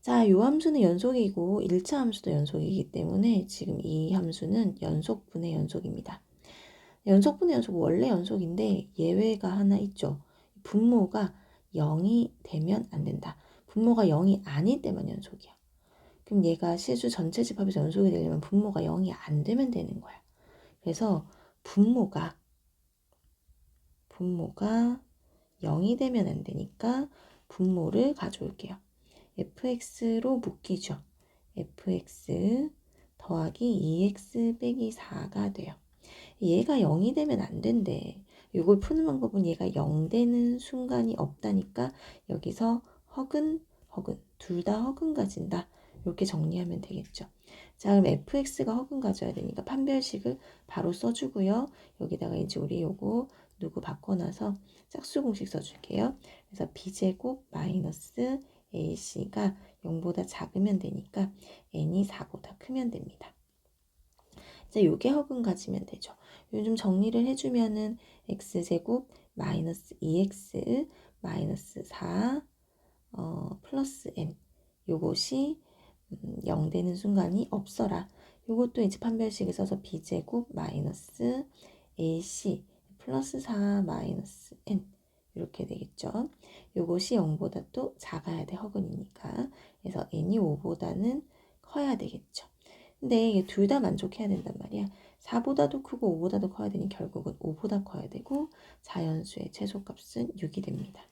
자, 요 함수는 연속이고 1차 함수도 연속이기 때문에 지금 이 함수는 연속분의 연속입니다. 연속분의 연속 원래 연속인데 예외가 하나 있죠. 분모가 0이 되면 안 된다. 분모가 0이 아닐 때만 연속이야. 그럼 얘가 실수 전체 집합에서 연속이 되려면 분모가 0이 안 되면 되는 거야. 그래서 분모가 분모가 0이 되면 안 되니까 분모를 가져올게요. Fx로 묶이죠. fx 더하기 2x 빼기 4가 돼요. 얘가 0이 되면 안 된대. 이걸 푸는 방법은 얘가 0 되는 순간이 없다니까 여기서 허근, 허근, 둘 다 허근 가진다. 이렇게 정리하면 되겠죠. 자, 그럼 fx가 허근 가져야 되니까 판별식을 바로 써주고요. 여기다가 이제 우리 요거 누구 바꿔놔서 짝수 공식 써줄게요. 그래서 b제곱 마이너스 ac가 0보다 작으면 되니까 n이 4보다 크면 됩니다. 자, 요게 허근 가지면 되죠. 요즘 정리를 해주면은 x제곱 마이너스 2x 마이너스 4 어, 플러스 n 요것이 음, 0 되는 순간이 없어라. 요것도 이제 판별식을 써서 b제곱 마이너스 ac 플러스 4 마이너스 n 이렇게 되겠죠. 요것이 0보다 또 작아야 돼 허근이니까. 그래서 n이 5보다는 커야 되겠죠. 근데 둘다 만족해야 된단 말이야. 4보다도 크고 5보다도 커야 되니 결국은 5보다 커야 되고 자연수의 최소값은 6이 됩니다.